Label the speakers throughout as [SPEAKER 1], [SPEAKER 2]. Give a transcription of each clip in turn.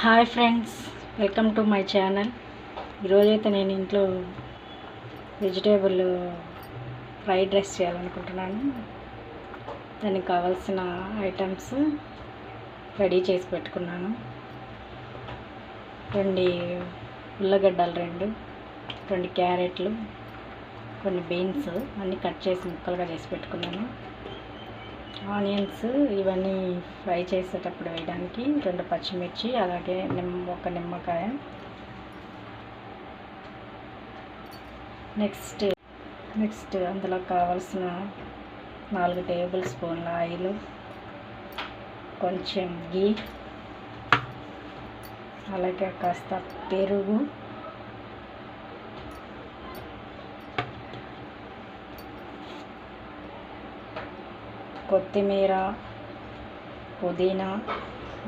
[SPEAKER 1] Hi friends welcome to my channel. ఈరోజైతే నేను ఇంట్లో వెజిటేబుల్ ఫ్రైడ్ రైస్ చేయాలనుకుంటున్నాను. దానికి కావాల్సిన ఐటమ్స్ రెడీ చేసి పెట్టుకున్నాను. రెండు ఉల్లగడ్డలు రెండు రెండు క్యారెట్లు కొన్ని బీన్స్ అన్నీ కట్ చేసి ముక్కలుగా చేసి పెట్టుకున్నాను. ఆనియన్స్ ఇవన్నీ ఫ్రై చేసేటప్పుడు వేయడానికి రెండు పచ్చిమిర్చి అలాగే నిమ్మ ఒక నిమ్మకాయ. నెక్స్ట్ నెక్స్ట్ అందులో కావాల్సిన నాలుగు టేబుల్ స్పూన్ల ఆయిల్ కొంచెం గీ అలాగే కాస్త పెరుగు. కొత్తిమీర పుదీనా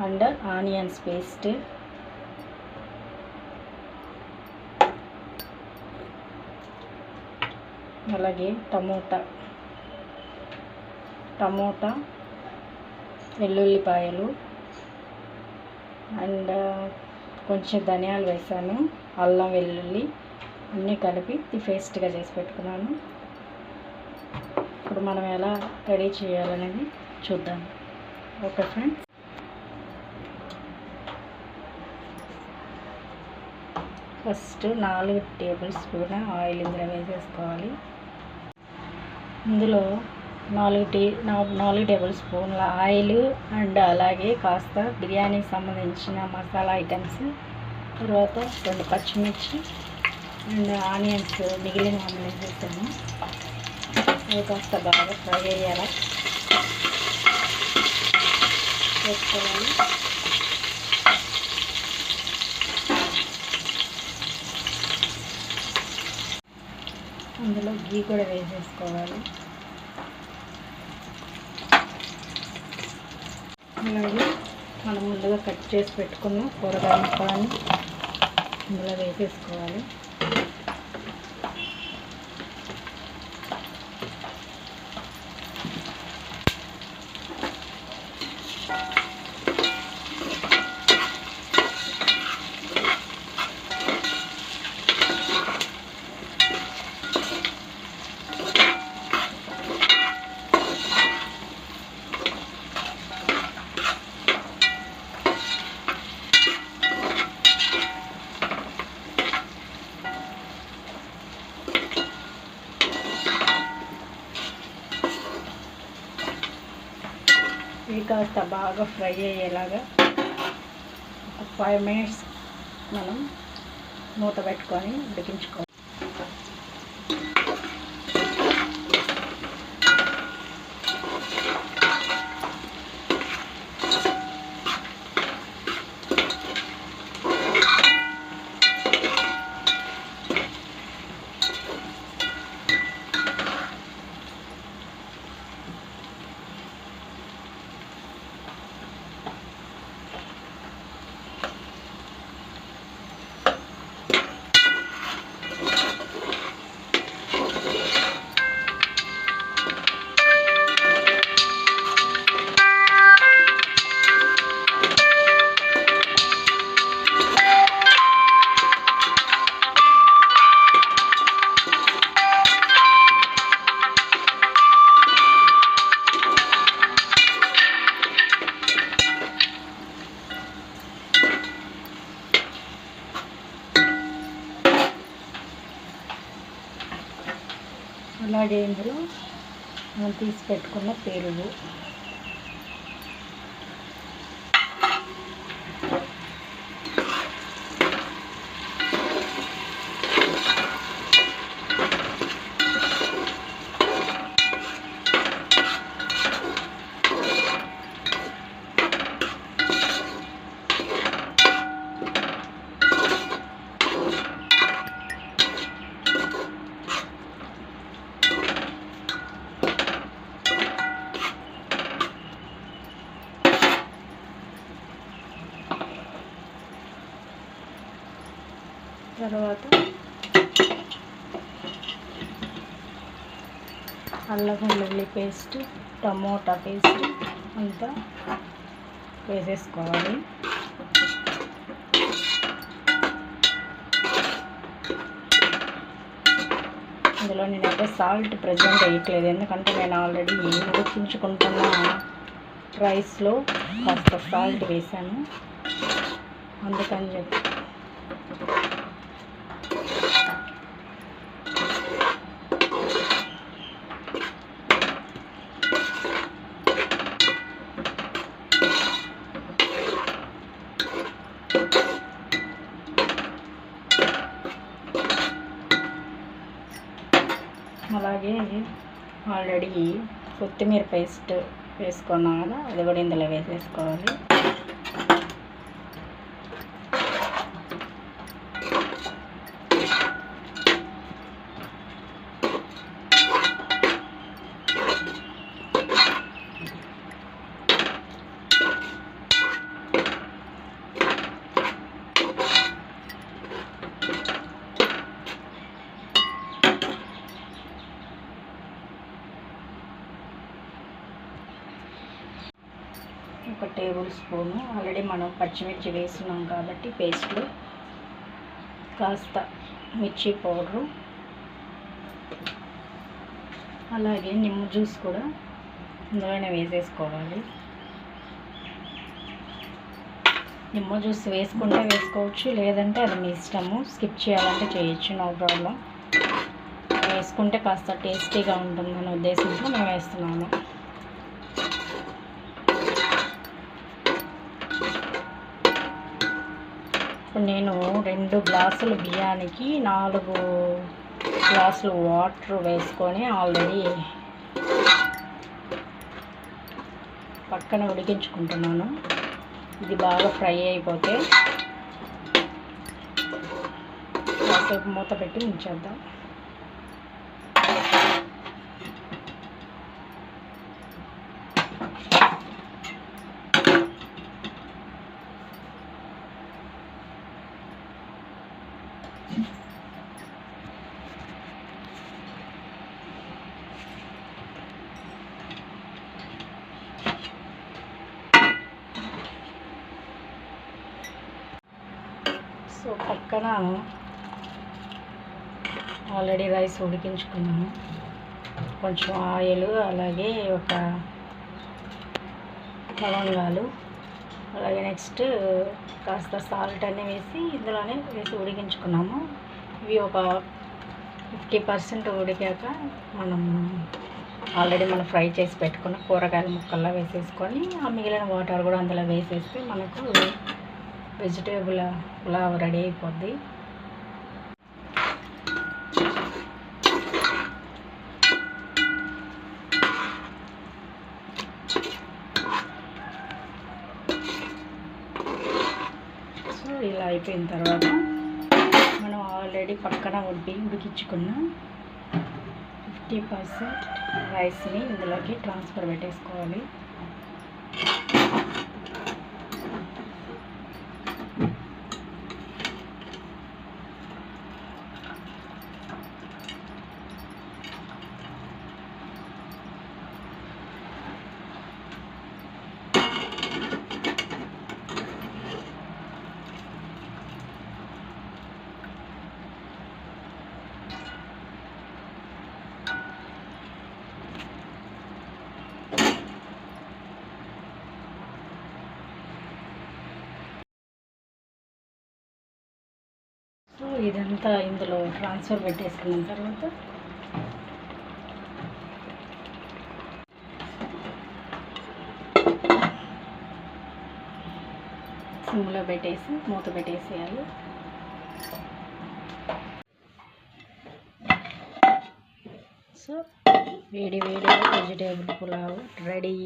[SPEAKER 1] అండ్ ఆనియన్స్ పేస్ట్. అలాగే టమోటా. టమోటా వెల్లుల్లిపాయలు అండ్ కొంచెం ధనియాలు వేసాను అల్లం వెల్లుల్లి అన్నీ కలిపి పేస్ట్గా చేసి పెట్టుకున్నాను. ఇప్పుడు మనం ఎలా రెడీ చేయాలనేది చూద్దాం. Okay friends. ఫస్ట్ నాలుగు టేబుల్ స్పూన్ ఆయిల్ ఇందులో వేసేసుకోవాలి. ఇందులో నాలుగు టీ నాలుగు టేబుల్ స్పూన్ల ఆయిల్ అండ్ అలాగే కాస్త బిర్యానీకి సంబంధించిన మసాలా ఐటమ్స్ తర్వాత రెండు పచ్చిమిర్చి అండ్ ఆనియన్స్ మిగిలిన ఆనియన్స్ వేసాము అవి కాస్త బాగా ఫ్రై అయ్యేలా వేసుకోవాలి అందులో గీ కూడా వేసేసుకోవాలి అలాగే మనం ముందుగా కట్ చేసి పెట్టుకున్న కూరగాయ ముక్కలని ఇందులో వేసేసుకోవాలి కాస్త బాగా ఫ్రై అయ్యేలాగా ఒక ఫైవ్ మినిట్స్ మనం మూత పెట్టుకొని ఉడికించుకోవాలి. అలాగే ఇందులో మనం తీసి పెట్టుకున్న పెరుగు. తర్వాత అల్లం వెల్లుల్లి పేస్ట్ టమోటా పేస్ట్ అంతా వేసేసుకోవాలి. ఇందులో నేనైతే సాల్ట్ ప్రజెంట్ వేయట్లేదు ఎందుకంటే నేను ఆల్రెడీ ఉడికించుకుంటున్న రైస్లో కాస్త సాల్ట్ వేసాను. అందుకని చెప్పి అలాగే ఆల్రెడీ కొత్తిమీర పేస్ట్ వేసుకున్నాను కదా అది కూడా ఇందులో వేసేసుకోవాలి. ఒక టేబుల్ స్పూను. ఆల్రెడీ మనం పచ్చిమిర్చి వేస్తున్నాం కాబట్టి పేస్ట్లో కాస్త మిర్చి పౌడరు అలాగే నిమ్మ జ్యూస్ కూడా ఇందులోనే వేసేసుకోవాలి. నిమ్మ జ్యూస్ వేసుకుంటే వేసుకోవచ్చు లేదంటే అది మీ ఇష్టము. స్కిప్ చేయాలంటే చేయొచ్చు నో ప్రాబ్లం. వేసుకుంటే కాస్త టేస్టీగా ఉంటుందనే ఉద్దేశంతో మేము వేస్తున్నాము. ఇప్పుడు నేను రెండు గ్లాసులు బియ్యానికి నాలుగు గ్లాసులు వాటర్ వేసుకొని ఆల్రెడీ పక్కన ఉడికించుకుంటున్నాను. ఇది బాగా ఫ్రై అయిపోతే కాసేపు మూత పెట్టి ఉంచేద్దాం. సో పక్కన ఆల్రెడీ రైస్ ఉడికించుకున్నాము కొంచెం ఆయిల్ అలాగే ఒక లవంగాలు అలాగే నెక్స్ట్ కాస్త సాల్ట్ అన్నీ వేసి ఇందులోనే వేసి ఉడికించుకున్నాము. ఇవి ఒక ఫిఫ్టీ పర్సెంట్ ఉడికాక మనం ఆల్రెడీ మనం ఫ్రై చేసి పెట్టుకున్న కూరగాయల ముక్కల్లో వేసేసుకొని ఆ మిగిలిన వాటర్ కూడా అందులో వేసేస్తే మనకు వెజిటేబుల్ పులావ్ రెడీ అయిపోద్ది. సో ఇలా అయిపోయిన తర్వాత మనం ఆల్రెడీ పక్కన ఉడికి ఉడికించుకున్న ఫిఫ్టీ పర్సెంట్ రైస్ని ఇందులోకి ట్రాన్స్ఫర్ పెట్టేసుకోవాలి సో ఇదంతా ఇందులో ట్రాన్స్ఫర్ పెట్టేసుకున్న తర్వాత సిమ్లో పెట్టేసి మూత పెట్టేసేయాలి. సో వేడి వేడిగా వెజిటేబుల్ పులావ్ రెడీ.